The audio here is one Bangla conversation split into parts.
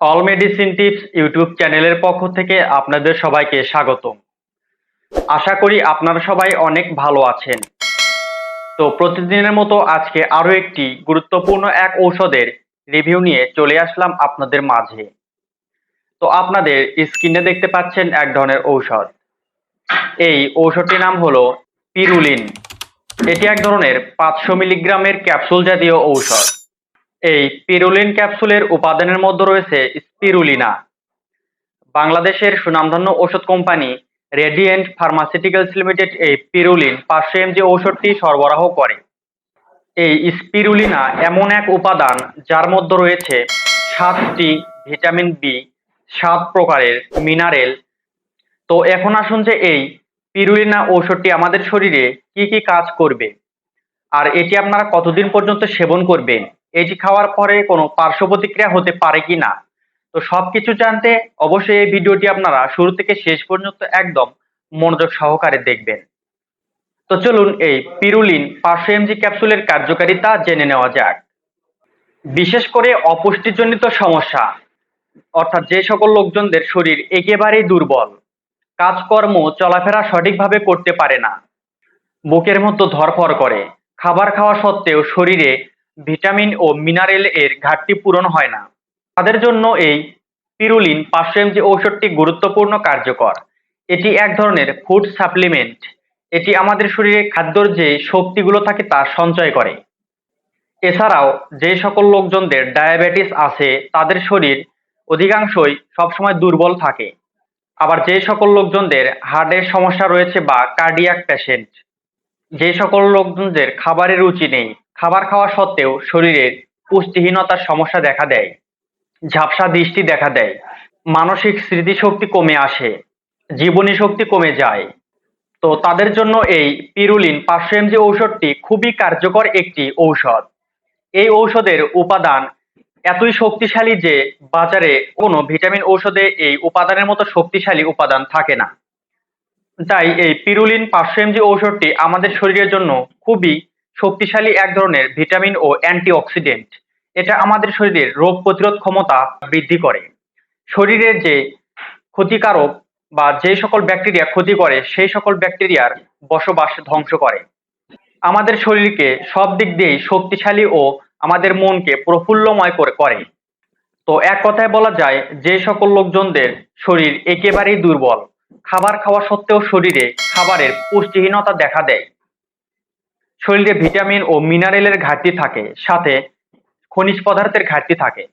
অল মেডিসিন টিপস ইউটিউব চ্যানেলের পক্ষ থেকে আপনাদের সবাইকে স্বাগত আশা করি আপনারা সবাই অনেক ভালো আছেন। তো প্রতিদিনের মতো আজকে আরও একটি গুরুত্বপূর্ণ এক ঔষধের রিভিউ নিয়ে চলে আসলাম আপনাদের মাঝে। তো আপনাদের স্ক্রিনে দেখতে পাচ্ছেন এক ধরনের ঔষধ। এই ঔষধটির নাম হলো পিরুলিন এটি এক ধরনের পাঁচশো মিলিগ্রামের ক্যাপসুল জাতীয় ঔষধ। এই পিরুলিন ক্যাপসুলের উপাদানের মধ্যে রয়েছে স্পিরুলিনা বাংলাদেশের সুনামধন্য ওষুধ কোম্পানি রেডিয়েন্ট ফার্মাসিউটিক্যালস লিমিটেড এই পিরুলিন পাঁচশো এমজি ঔষধটি সরবরাহ করে। এই স্পিরুলিনা এমন এক উপাদান যার মধ্যে রয়েছে সাতটি ভিটামিন বি সাত প্রকারের মিনারেল। তো এখন আসুন যে এই পিরুলিনা ঔষধটি আমাদের শরীরে কি কি কাজ করবে? আর এটি আপনারা কতদিন পর্যন্ত সেবন করবেন? এটি খাওয়ার পরে কোনো পার্শ্ব প্রতিক্রিয়া হতে পারে কি না? তো সবকিছু জানতে অবশ্যই এই ভিডিওটি আপনারা শুরু থেকে শেষ পর্যন্ত একদম মনোযোগ সহকারে দেখবেন। তো চলুন এই পিরুলিন পাঁচশো এমজি ক্যাপসুলের কার্যকারিতা জেনে নেওয়া যাক। বিশেষ করে অপুষ্টিজনিত সমস্যা, অর্থাৎ যে সকল লোকজনদের শরীর একেবারেই দুর্বল, কাজকর্ম চলাফেরা সঠিকভাবে করতে পারে না, বুকের মতো ধরফর করে, খাবার খাওয়া সত্ত্বেও শরীরে ভিটামিন ও মিনারেল এর ঘাটতি পূরণ হয় না। তাদের জন্য এই পিরুলিন পাঁচশো এমজি ঔষধটি গুরুত্বপূর্ণ কার্যকর। এটি এক ধরনের ফুড সাপ্লিমেন্ট। এটি আমাদের শরীরে খাদ্যর যে শক্তিগুলো থাকে তা সঞ্চয় করে। এছাড়াও যে সকল লোকজনদের ডায়াবেটিস আছে, তাদের শরীর অধিকাংশই সবসময় দুর্বল থাকে। আবার যে সকল লোকজনদের হার্টের সমস্যা রয়েছে বা কার্ডিয়াক পেশেন্ট, যে সকল লোকজনদের খাবারের রুচি নেই খাবার খাওয়া সত্ত্বেও শরীরের পুষ্টিহীনতার সমস্যা দেখা দেয়, ঝাপসা দৃষ্টি দেখা দেয়, মানসিক স্মৃতিশক্তি কমে আসে, জীবনী শক্তি কমে যায়। তো তাদের জন্য এই পিরুলিন পাঁচশো এমজি ঔষধটি খুবই কার্যকর একটি ঔষধ। এই ঔষধের উপাদান এতই শক্তিশালী যে বাজারে কোনো ভিটামিন ঔষধে এই উপাদানের মতো শক্তিশালী উপাদান থাকে না। তাই এই পিরুলিন পাঁচশো এমজি ঔষধটি আমাদের শরীরের জন্য খুবই শক্তিশালী এক ধরনের ভিটামিন ও অ্যান্টিঅক্সিডেন্ট। এটা আমাদের শরীরের রোগ প্রতিরোধ ক্ষমতা বৃদ্ধি করে। শরীরের যে ক্ষতিকারক বা যে সকল ব্যাকটেরিয়া ক্ষতি করে, সেই সকল ব্যাকটেরিয়ার বসবাস ধ্বংস করে। আমাদের শরীরকে সব দিক দিয়েই শক্তিশালী ও আমাদের মনকে প্রফুল্লময় করে করে। তো এক কথায় বলা যায়, যে সকল লোকজনদের শরীর একেবারেই দুর্বল। খাবার খাওয়া সত্ত্বেও শরীরে খাবারের পুষ্টিহীনতা দেখা দেয়। শরীরে ভিটামিন ও মিনারেলের ঘাটতি থাকে, সাথে খনিজ পদার্থের ঘাটতি থাকে।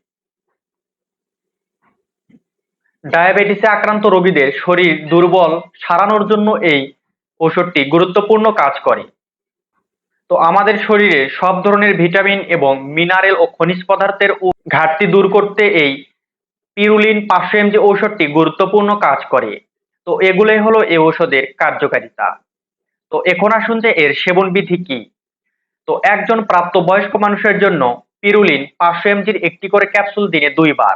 ডায়াবেটিসে আক্রান্ত রোগীদের শরীর দুর্বল সারানোর জন্য এই ওষুধটি গুরুত্বপূর্ণ কাজ করে। তো আমাদের শরীরে সব ধরনের ভিটামিন এবং মিনারেল ও খনিজ পদার্থের ঘাটতি দূর করতে এই পিরুলিন পাঁচশো যে ঔষধটি গুরুত্বপূর্ণ কাজ করে। তো এগুলোই হলো এই ঔষধের কার্যকারিতা। তো এখন আসুন যে এর সেবন বিধি কি? তো একজন প্রাপ্তবয়স্ক মানুষের জন্য পিরুলিন পাঁচশো এমজির একটি করে ক্যাপসুল দিনে দুইবার।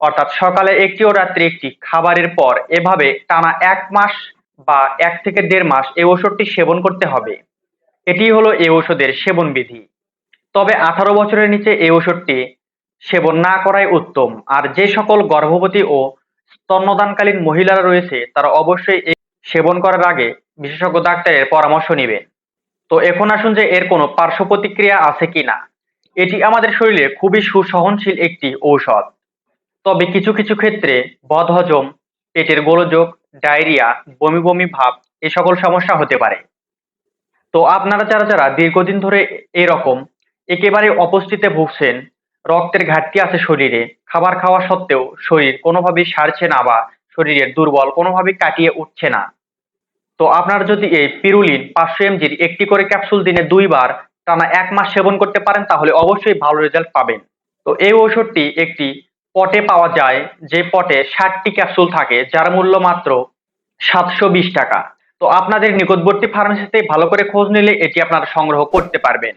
অর্থাৎ সকালে একটি ও রাত্রে একটি। খাবারের পর এভাবে টানা এক মাস বা এক থেকে দেড় মাস এই ওষুধটি সেবন করতে হবে। এটি হলো এই ওষুধের সেবন বিধি। তবে আঠারো বছরের নিচে এই ওষুধটি সেবন না করাই উত্তম। আর যে সকল গর্ভবতী ও স্তন্যদানকালীন মহিলারা রয়েছে, তারা অবশ্যই সেবন করার আগে বিশেষজ্ঞ ডাক্তারের পরামর্শ নেবেন তো এখন আসুন যে এর কোনো পার্শ্ব প্রতিক্রিয়া আছে কিনা এটি আমাদের শরীরে খুবই সুসহনশীল একটি ঔষধ। তবে কিছু কিছু ক্ষেত্রে বদহজম, পেটের গোলযোগ, ডায়রিয়া, বমি বমি ভাব এ সকল সমস্যা হতে পারে। তো আপনারা যারা যারা দীর্ঘদিন ধরে এরকম একেবারে অপুষ্টিতে ভুগছেন, রক্তের ঘাটতি আছে শরীরে, খাবার খাওয়া সত্ত্বেও শরীর কোনোভাবেই সারছে না বা শরীরের দুর্বল কোনোভাবেই কাটিয়ে উঠছে না। তো আপনারা যদি এই পিরুলিন পাঁচশো এমজির একটি করে ক্যাপসুল দিনে দুইবার টানা এক মাস সেবন করতে পারেন, তাহলে অবশ্যই ভালো রেজাল্ট পাবেন। তো এই ঔষধটি একটি পটে পাওয়া যায়, যে পটে ষাটটি ক্যাপসুল থাকে, যার মূল্য মাত্র সাতশো বিশ টাকা। তো আপনাদের নিকটবর্তী ফার্মেসিতে ভালো করে খোঁজ নিলে এটি আপনারা সংগ্রহ করতে পারবেন।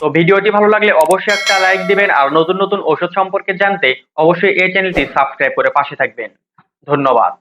তো ভিডিওটি ভালো লাগলে অবশ্যই একটা লাইক দিবেন, আর নতুন নতুন ওষুধ সম্পর্কে জানতে অবশ্যই এই চ্যানেলটি সাবস্ক্রাইব করে পাশে থাকবেন। ধন্যবাদ।